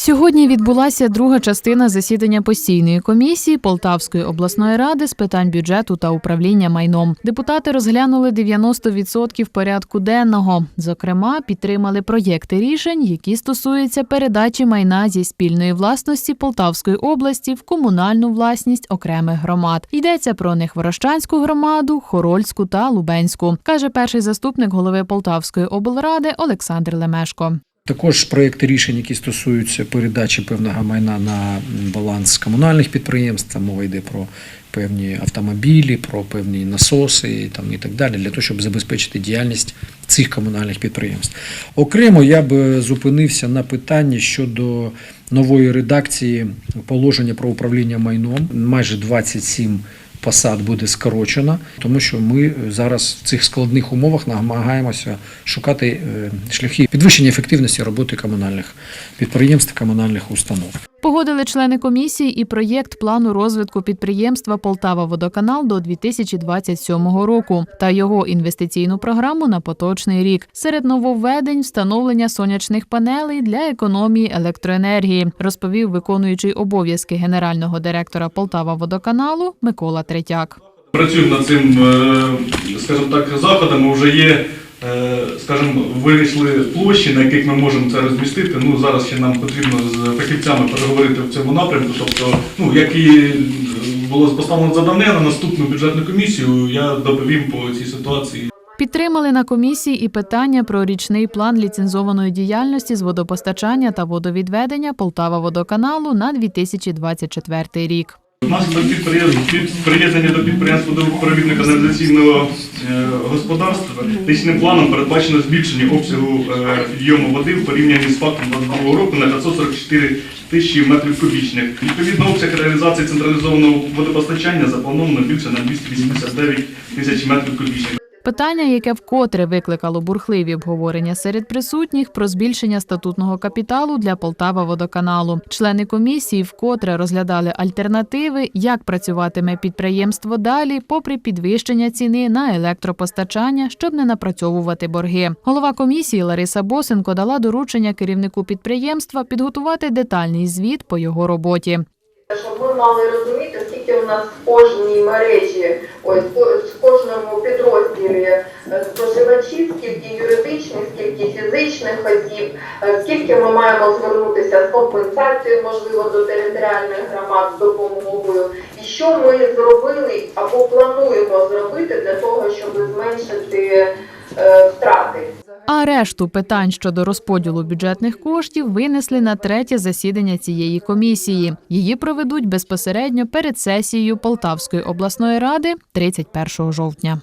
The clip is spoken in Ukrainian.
Сьогодні відбулася друга частина засідання постійної комісії Полтавської обласної ради з питань бюджету та управління майном. Депутати розглянули 90% порядку денного. Зокрема, підтримали проєкти рішень, які стосуються передачі майна зі спільної власності Полтавської області в комунальну власність окремих громад. Йдеться про Нехворощанську громаду, Хорольську та Лубенську, каже перший заступник голови Полтавської облради Олександр Лемешко. Також проекти рішень, які стосуються передачі певного майна на баланс комунальних підприємств, там мова йде про певні автомобілі, про певні насоси там, і так далі, для того, щоб забезпечити діяльність цих комунальних підприємств. Окремо я б зупинився на питанні щодо нової редакції положення про управління майном. Майже 27 посад буде скорочено, тому що ми зараз в цих складних умовах намагаємося шукати е, шляхи підвищення ефективності роботи комунальних підприємств, комунальних установ. Погодили члени комісії і проєкт плану розвитку підприємства Полтава Водоканал до 2027 року та його інвестиційну програму на поточний рік. Серед нововведень встановлення сонячних панелей для економії електроенергії, розповів виконуючий обов'язки генерального директора Полтава Водоканалу Микола Третяк. Працюємо над цим, е, скажімо так, заходом. Вже є, скажімо, вийшли площі, на яких ми можемо це розмістити. Ну зараз ще нам потрібно з фахівцями переговорити в цьому напрямку. Тобто, ну як і було поставлено завдання на наступну бюджетну комісію, я доповім по цій ситуації. Підтримали на комісії і питання про річний план ліцензованої діяльності з водопостачання та водовідведення Полтава водоканалу на 2024 рік. Внаслідок підприємств- під- приєднання до підприємства до каналізаційного е, господарства річним планом передбачено збільшення обсягу е, підйому води в порівнянні з фактом 22 року на 544 тисячі метрів кубічних. Відповідно, обсяг реалізації централізованого водопостачання заплановано більше на 289 тисяч метрів кубічних. Питання, яке вкотре викликало бурхливі обговорення серед присутніх про збільшення статутного капіталу для Полтава водоканалу. Члени комісії вкотре розглядали альтернативи, як працюватиме підприємство далі, попри підвищення ціни на електропостачання, щоб не напрацьовувати борги. Голова комісії Лариса Босенко дала доручення керівнику підприємства підготувати детальний звіт по його роботі. Щоб ми мали розуміти, скільки у нас в кожній мережі, ось в кожному підрозділі е, споживачів, скільки юридичних, скільки фізичних осіб, е, скільки ми маємо звернутися з компенсацією, можливо, до територіальних громад з допомогою, і що ми зробили або плануємо зробити для того, щоб зменшити е, втрати. А решту питань щодо розподілу бюджетних коштів винесли на третє засідання цієї комісії. Її проведуть безпосередньо перед сесією Полтавської обласної ради 31 жовтня.